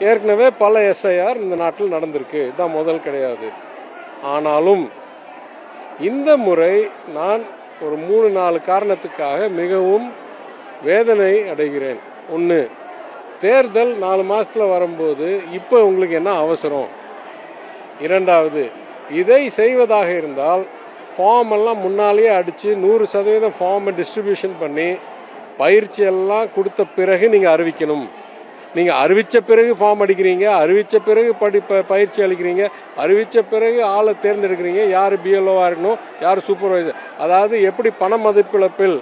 ஏற்கனவே பல எஸ்ஐஆர் இந்த நாட்டில் நடந்திருக்கு. இதுதான் முதல் கிடையாது. ஆனாலும் இந்த முறை நான் ஒரு மூணு நாலு காரணத்துக்காக மிகவும் வேதனை அடைகிறேன். ஒன்று தேர்தல் நாலு மாதத்தில் வரும்போது இப்போ உங்களுக்கு என்ன அவசரம்? இரண்டாவது இதை செய்வதாக இருந்தால் ஃபார்ம் எல்லாம் முன்னாலேயே அடித்து நூறு சதவீதம் ஃபார்மை டிஸ்ட்ரிபியூஷன் பண்ணி பயிற்சி எல்லாம் கொடுத்த பிறகு நீங்கள் அறிவிக்கணும். நீங்கள் அறிவித்த பிறகு ஃபார்ம் அடிக்கிறீங்க அறிவித்த பிறகு படி ப- பயிற்சி அளிக்கிறீங்க அறிவித்த பிறகு ஆளை தேர்ந்தெடுக்கிறீங்க யார் பிஎல்ஓவாக இருக்கணும் யார் சூப்பர்வைசர் அதாவது எப்படி பண மதிப்பிழப்பில்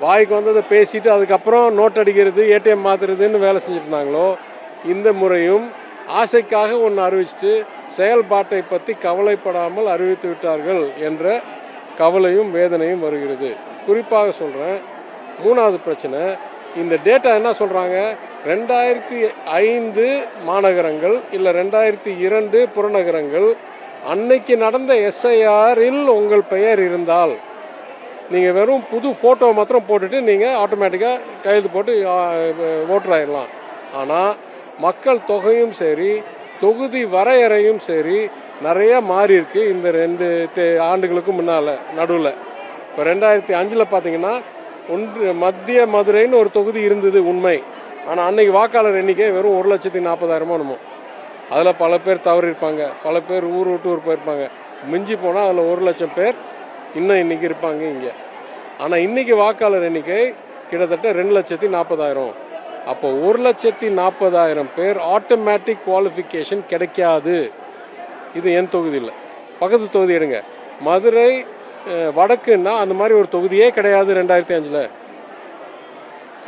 வாய்க்கு வந்ததை பேசிட்டு அதுக்கப்புறம் நோட் அடிக்கிறது ஏடிஎம் மாத்துறதுன்னு வேலை செஞ்சுட்டு இருந்தாங்களோ இந்த முறையும் ஆசைக்காக ஒன்று அறிவிச்சுட்டு செயல்பாட்டை பற்றி கவலைப்படாமல் அறிவித்து விட்டார்கள் என்ற கவலையும் வேதனையும் வருகிறது. குறிப்பாக சொல்கிறேன் மூணாவது பிரச்சனை இந்த டேட்டா என்ன சொல்கிறாங்க ரெண்டாயிரத்தி ஐந்து மாநகரங்கள் இல்லை ரெண்டாயிரத்தி இரண்டு புறநகரங்கள் அன்னைக்கு நடந்த எஸ்ஐஆரில் உங்கள் பெயர் இருந்தால் நீங்கள் வெறும் புது ஃபோட்டோ மாத்திரம் போட்டுட்டு நீங்கள் ஆட்டோமேட்டிக்காக கையெழுத்து போட்டு ஓட்டர் ஆயிடலாம் ஆனால் மக்கள் தொகையும் சரி தொகுதி வரையறையும் சரி நிறைய மாறி இருக்கு இந்த ரெண்டு தே- ஆண்டுகளுக்கு முன்னால் நடுவில். இப்போ ரெண்டாயிரத்தி அஞ்சில் பார்த்தீங்கன்னா ஒன்று மத்திய மதுரைன்னு ஒரு தொகுதி இருந்தது உண்மை. ஆனால் அன்னைக்கு வாக்காளர் எண்ணிக்கை வெறும் ஒரு லட்சத்தி நாற்பதாயிரமோ என்னமோ. அதில் பல பேர் தவறியிருப்பாங்க. பல பேர் ஊர் விட்டு ஊர் போயிருப்பாங்க. மிஞ்சி போனால் அதில் ஒரு லட்சம் பேர் இன்னும் இன்னைக்கு இருப்பாங்க இங்கே. ஆனால் இன்னைக்கு வாக்காளர் எண்ணிக்கை கிட்டத்தட்ட ரெண்டு லட்சத்தி நாற்பதாயிரம். அப்போ ஒரு லட்சத்தி நாற்பதாயிரம் பேர் ஆட்டோமேட்டிக் குவாலிஃபிகேஷன் கிடைக்காது. இது என் தொகுதியில் பக்கத்து தொகுதி எடுங்க. மதுரை வடக்குன்னா அந்த மாதிரி ஒரு தொகுதியே கிடையாது ரெண்டாயிரத்தி அஞ்சில்.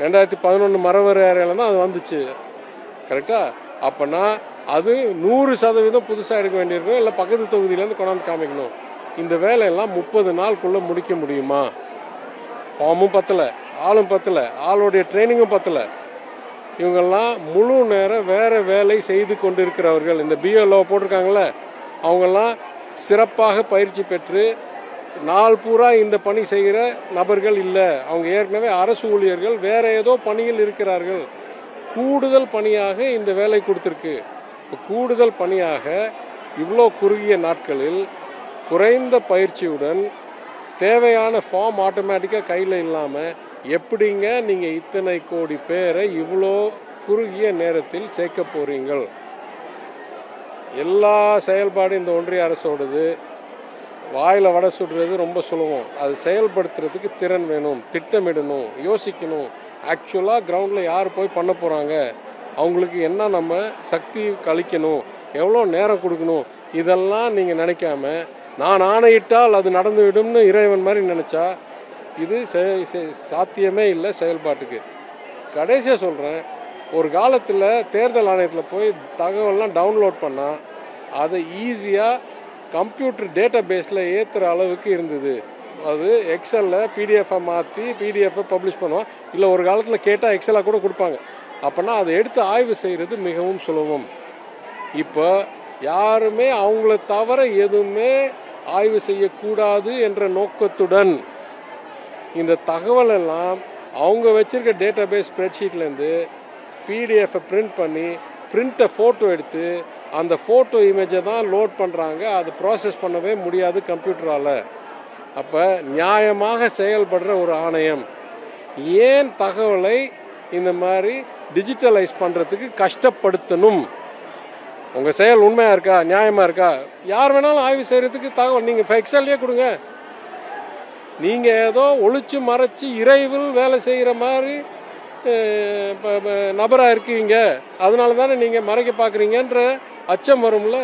ரெண்டாயிரத்தி பதினொன்று மரவர் ஏரியாவில் தான் அது வந்துச்சு. கரெக்டாக அப்போனா அது நூறு சதவீதம் புதுசாக எடுக்க வேண்டியிருக்கும் இல்லை பக்கத்து தொகுதியிலேருந்து கொண்டாந்து காமிக்கணும். இந்த வேலையெல்லாம் முப்பது நாளுக்குள்ளே முடிக்க முடியுமா? ஃபார்மும் பத்தலை ஆளும் பத்தலை ஆளுடைய ட்ரைனிங்கும் பத்தலை. இவங்கெல்லாம் முழு நேரம் வேறு வேலை செய்து கொண்டிருக்கிறவர்கள். இந்த பிஎல்ஓ போட்டிருக்காங்களே அவங்கெல்லாம் சிறப்பாக பயிற்சி பெற்று நாள் பூரா இந்த பணி செய்கிற நபர்கள் இல்லை. அவங்க ஏற்கனவே அரசு ஊழியர்கள் வேற ஏதோ பணியில் இருக்கிறார்கள். கூடுதல் பணியாக இந்த வேலை கொடுத்துருக்கு. இப்போ கூடுதல் பணியாக இவ்வளோ குறுகிய நாட்களில் குறைந்த பயிற்சியுடன் தேவையான ஃபார்ம் ஆட்டோமேட்டிக்காக கையில் இல்லாமல் எப்படிங்க நீங்கள் இத்தனை கோடி பேரை இவ்வளோ குறுகிய நேரத்தில் சேர்க்க போகிறீங்கள் எல்லா செயல்பாடும் இந்த ஒன்றிய அரசோடது. வாயில் வடை சுடுறது ரொம்ப சுலபம். அது செயல்படுத்துறதுக்கு திறன் வேணும் திட்டமிடணும் யோசிக்கணும். ஆக்சுவலாக கிரவுண்டில் யார் போய் பண்ண போகிறாங்க அவங்களுக்கு என்ன நம்ம சக்தி கழிக்கணும்? எவ்வளோ நேரம் கொடுக்கணும்? இதெல்லாம் நீங்கள் நினைக்காம நான் ஆணையிட்டால் அது நடந்துவிடும்னு இறைவன் மாதிரி நினச்சா இது செ- சாத்தியமே இல்லை செயல்பாட்டுக்கு. கடைசியாக சொல்கிறேன் ஒரு காலத்தில் தேர்தல் ஆணையத்தில் போய் தகவல்லாம் டவுன்லோட் பண்ணால் அதை ஈஸியாக கம்ப்யூட்டர் டேட்டா பேஸில் ஏற்றுற அளவுக்கு இருந்தது. அது எக்ஸலில் பிடிஎஃபை மாற்றி பிடிஎஃபை பப்ளிஷ் பண்ணுவோம். இல்லை ஒரு காலத்தில் கேட்டால் எக்ஸலாக கூட கொடுப்பாங்க. அப்போனா அதை எடுத்து ஆய்வு செய்கிறது மிகவும் சுலபம். இப்போ யாருமே அவங்கள தவிர எதுவுமே ஆய்வு செய்யக்கூடாது என்ற நோக்கத்துடன் இந்த தகவல் எல்லாம் அவங்க வச்சிருக்க டேட்டா பேஸ் ஸ்ப்ரெட்ஷீட்லேருந்து பிடிஎஃப்பை பிரிண்ட் பண்ணி பிரிண்ட்டை ஃபோட்டோ எடுத்து அந்த ஃபோட்டோ இமேஜை தான் லோட் பண்ணுறாங்க அது ப்ராசஸ் பண்ணவே முடியாது கம்ப்யூட்டரால் அப்போ நியாயமாக செயல்படுற ஒரு ஆணையம். ஏன் தகவலை இந்த மாதிரி டிஜிட்டலைஸ் பண்ணுறதுக்கு கஷ்டப்படுத்தணும்? உங்கள் செயல் உண்மையாக இருக்கா? நியாயமாக இருக்கா? யார் வேணாலும் ஆய்வு செய்கிறதுக்கு தகவல் நீங்கள் எக்ஸல்லையே கொடுங்க. நீங்கள் ஏதோ ஒழிச்சு மறைச்சு இறைவில் வேலை செய்கிற மாதிரி நபராக இருக்கீங்க. அதனால தானே நீங்கள் மறைக்க பார்க்குறீங்கன்ற அச்சம் வரும்ல?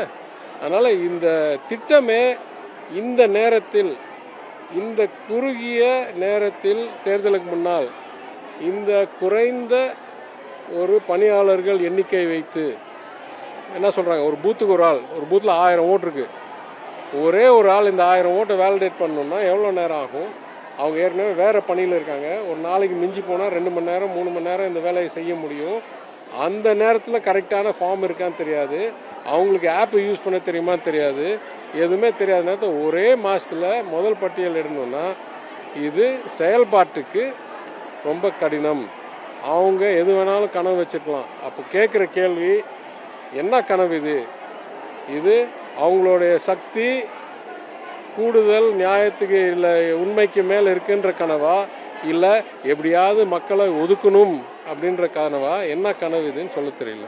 அதனால் இந்த திட்டமே இந்த நேரத்தில் இந்த குறுகிய நேரத்தில் தேர்தலுக்கு முன்னால் இந்த குறைந்த ஒரு பணியாளர்கள் எண்ணிக்கை வைத்து என்ன சொல்கிறாங்க ஒரு பூத்துக்கு ஒரு ஆள் ஒரு பூத்தில் ஆயிரம் ஓட்டு இருக்குது ஒரே ஒரு ஆள் இந்த ஆயிரம் ஓட்டை வேலிடேட் பண்ணணுன்னா எவ்வளோ நேரம் ஆகும்? அவங்க ஏற்கனவே வேறு பணியில் இருக்காங்க. ஒரு நாளைக்கு மிஞ்சி போனால் ரெண்டு மணி நேரம் மூணு மணி நேரம் இந்த வேலையை செய்ய முடியும். அந்த நேரத்தில் கரெக்டான ஃபார்ம் இருக்கான்னு தெரியாது. அவங்களுக்கு ஆப் யூஸ் பண்ண தெரியுமா தெரியாது. எதுவுமே தெரியாத நேரத்தில் ஒரே மாதத்தில் முதல் பட்டியல் இடணும்னா இது செயல்பாட்டுக்கு ரொம்ப கடினம். அவங்க எது வேணாலும் கனவு வச்சுருக்கலாம். அப்போ கேட்குற கேள்வி என்ன கனவு இது? இது அவங்களுடைய சக்தி கூடுதல் நியாயத்துக்கு இல்லை உண்மைக்கு மேல் இருக்குன்ற கனவா? இல்லை எப்படியாவது மக்களை ஒதுக்கணும் அப்படின்ற கனவா? என்ன கனவு இதுன்னு சொல்ல தெரியல.